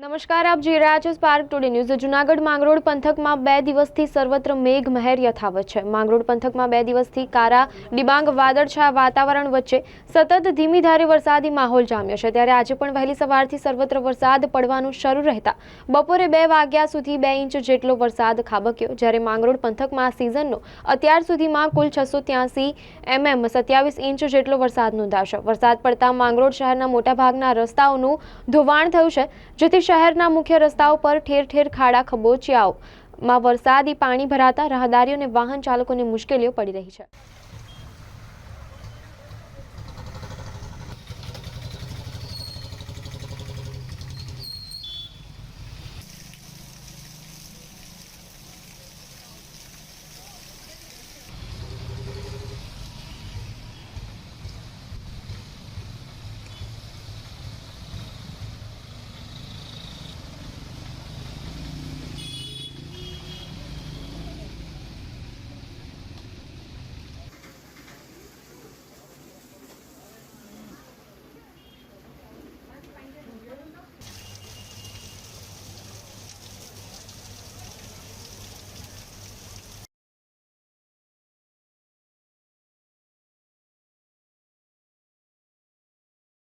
નમસ્કાર, આપ જોઈ રહ્યા છો spark today news Junagadh Mangrol પંથકમાં બે દિવસથી સર્વત્ર મેઘ મહેર યથાવત છે. માંગરોળ પંથકમાં બે દિવસથી કારા, ડિબાંગ વાદળછાયા વાતાવરણ વચ્ચે સતત ધીમી ધારે વરસાદી માહોલ જામ્યો છે. ત્યારે આજે પણ વહેલી સવારથી સર્વત્ર વરસાદ પડવાનું શરૂ રહેતા બપોરે બે વાગ્યા સુધી બે ઇંચ જેટલો વરસાદ ખાબક્યો. જ્યારે માંગરોળ પંથકમાં સિઝનનો અત્યાર સુધીમાં કુલ છસો ત્યાસી એમએમ સત્યાવીસ ઇંચ જેટલો વરસાદ નોંધાશે વરસાદ પડતા માંગરોળ શહેરના મોટાભાગના રસ્તાઓનું ધોવાણ થયું છે, જેથી શહેરના મુખ્ય રસ્તાઓ પર ઠેર ઠેર ખાડા ખબોચિયાઓમાં વરસાદી પાણી ભરાતા રાહદારીઓ અને વાહન ચાલકોને મુશ્કેલીઓ પડી રહી છે.